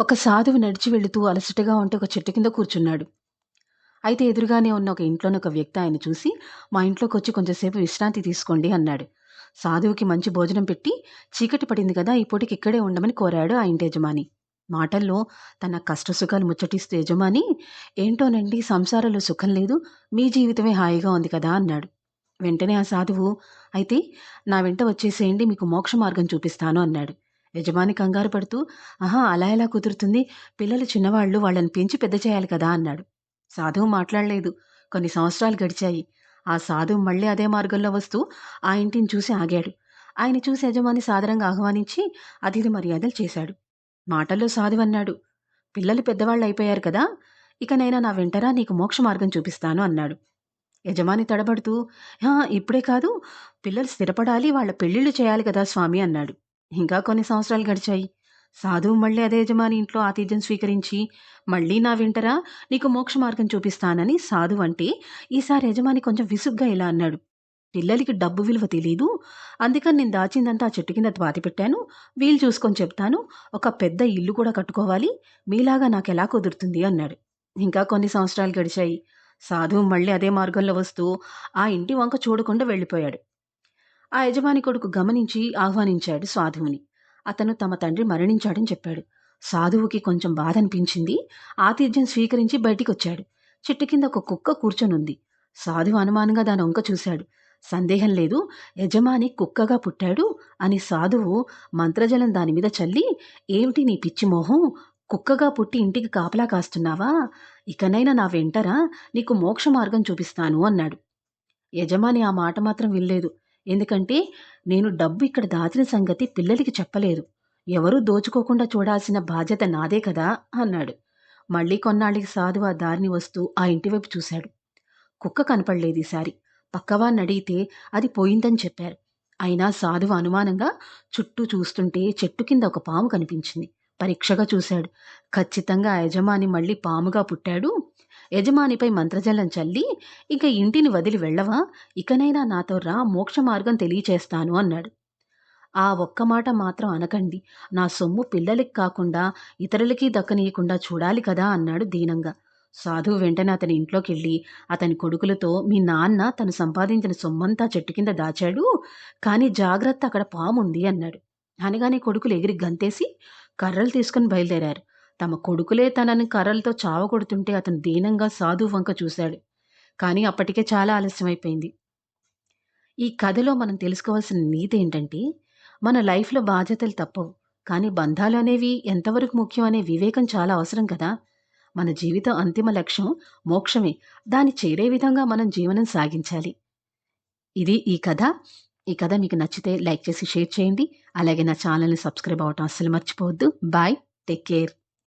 ఒక సాధువు నడిచి వెళుతూ అలసటగా ఉంటే ఒక చెట్టు కింద కూర్చున్నాడు. అయితే ఎదురుగానే ఉన్న ఒక ఇంట్లోని ఒక వ్యక్తి ఆయన చూసి మా ఇంట్లోకి వచ్చి కొంచెంసేపు విశ్రాంతి తీసుకోండి అన్నాడు. సాధువుకి మంచి భోజనం పెట్టి చీకటి పడింది కదా ఈ పూటకి ఇక్కడే ఉండమని కోరాడు ఆ ఇంటి యజమాని. మాటల్లో తన కష్టసుఖాలు ముచ్చటిస్తూ యజమాని ఏంటోనండి సంసారంలో సుఖం లేదు మీ జీవితమే హాయిగా ఉంది కదా అన్నాడు. వెంటనే ఆ సాధువు అయితే నా వెంట వచ్చేసేయండి మీకు మోక్ష మార్గం చూపిస్తాను అన్నాడు. యజమాని కంగారు పడుతూ ఆహా అలా ఎలా కుదురుతుంది? పిల్లలు చిన్నవాళ్ళు వాళ్ళని పెంచి పెద్ద చేయాలి కదా అన్నాడు. సాధువు మాట్లాడలేదు. కొన్ని సంవత్సరాలు గడిచాయి. ఆ సాధువు మళ్ళీ అదే మార్గంలో వస్తూ ఆ ఇంటిని చూసి ఆగాడు. ఆయన చూసి యజమాని సాదరంగా ఆహ్వానించి అతిథి మర్యాదలు చేశాడు. మాటల్లో సాధువు అన్నాడు పిల్లలు పెద్దవాళ్ళు అయిపోయారు కదా ఇక నైనా నా వెంటరా నీకు మోక్ష మార్గం చూపిస్తాను అన్నాడు. యజమాని తడబడుతూ ఇప్పుడే కాదు పిల్లలు స్థిరపడాలి వాళ్ళ పెళ్ళిళ్ళు చేయాలి కదా స్వామి అన్నాడు. ఇంకా కొన్ని సంవత్సరాలు గడిచాయి. సాధువు మళ్ళీ అదే యజమాని ఇంట్లో ఆతిథ్యం స్వీకరించి మళ్ళీ నా వింటరా? నీకు మోక్ష మార్గం చూపిస్తానని సాధువు అంటే ఈసారి యజమాని కొంచెం విసుగ్గా ఇలా అన్నాడు. పిల్లలకి డబ్బు విలువ తెలీదు. అందుకని నేను దాచిందంతా ఆ చెట్టు కింద పాతి పెట్టాను. వీలు చూసుకొని చెప్తాను. ఒక పెద్ద ఇల్లు కూడా కట్టుకోవాలి. మీలాగా నాకు ఎలా కుదురుతుంది? అన్నాడు. ఇంకా కొన్ని సంవత్సరాలు గడిచాయి. సాధువు మళ్ళీ అదే మార్గంలో వస్తూ ఆ ఇంటి వంక చూడకుండా వెళ్ళిపోయాడు. ఆ యజమాని కొడుకు గమనించి ఆహ్వానించాడు సాధువుని. అతను తమ తండ్రి మరణించాడని చెప్పాడు. సాధువుకి కొంచెం బాధ అనిపించింది ఆతిథ్యం స్వీకరించి బయటికి వచ్చాడు చెట్టు కింద ఒక కుక్క కూర్చొనుంది. సాధువు అనుమానంగా దాని వంక చూశాడు. సందేహం లేదు. యజమాని కుక్కగా పుట్టాడు అని సాధువు మంత్రజలం దాని మీద చల్లి ఏమిటి నీ పిచ్చి మోహం? కుక్కగా పుట్టి ఇంటికి కాపలా కాస్తున్నావా? ఇకనైనా నా వెంటరా? నీకు మోక్ష మార్గం చూపిస్తాను అన్నాడు. యజమాని ఆ మాట మాత్రం వినలేదు. ఎందుకంటే నేను డబ్బు ఇక్కడ దాచిన సంగతి పిల్లలకి చెప్పలేదు. ఎవరూ దోచుకోకుండా చూడాల్సిన బాధ్యత నాదే కదా అన్నాడు. మళ్ళీ కొన్నాళ్ళకి సాధు ఆ దారిని వస్తూ ఆ ఇంటివైపు చూశాడు. కుక్క కనపడలేదు ఈసారి. పక్కవాన్ని అడిగితే అది పోయిందని చెప్పారు. అయినా సాధువు అనుమానంగా చుట్టూ చూస్తుంటే చెట్టు కింద ఒక పాము కనిపించింది. పరీక్షగా చూశాడు. ఖచ్చితంగా ఆ యజమాని మళ్ళీ పాముగా పుట్టాడు యజమానిపై మంత్రజలం చల్లి ఇక ఇంటిని వదిలి వెళ్ళవా? ఇకనైనా నాతో రా మోక్ష మార్గం తెలియచేస్తాను అన్నాడు. ఆ ఒక్క మాట మాత్రం అనకండి. నా సొమ్ము పిల్లలకి కాకుండా ఇతరులకి దక్కనీయకుండా చూడాలి కదా అన్నాడు దీనంగా. సాధువు వెంటనే అతని ఇంట్లోకి వెళ్ళి అతని కొడుకులతో మీ నాన్న తను సంపాదించిన సొమ్మంతా చెట్టు కింద దాచాడు కానీ జాగ్రత్త అక్కడ పాముంది అన్నాడు. అనగానే కొడుకులు ఎగిరి గంతేసి కర్రలు తీసుకుని బయలుదేరారు. తమ కొడుకులే తనని కర్రలతో చావగొడుతుంటే అతను దీనంగా సాధు వంక చూశాడు. కానీ అప్పటికే చాలా ఆలస్యమైపోయింది. ఈ కథలో మనం తెలుసుకోవాల్సిన నీతి ఏంటంటే మన లైఫ్లో బాధ్యతలు తప్పవు. కానీ బంధాలు అనేవి ఎంతవరకు ముఖ్యం అనే వివేకం చాలా అవసరం కదా. మన జీవితం అంతిమ లక్ష్యం మోక్షమే. దాన్ని చేరే విధంగా మనం జీవనం సాగించాలి. ఇది ఈ కథ. ఈ కథ మీకు నచ్చితే లైక్ చేసి షేర్ చేయండి. అలాగే నా ఛానల్ని సబ్స్క్రైబ్ అవ్వటం అస్సలు మర్చిపోవద్దు. బాయ్. Take care.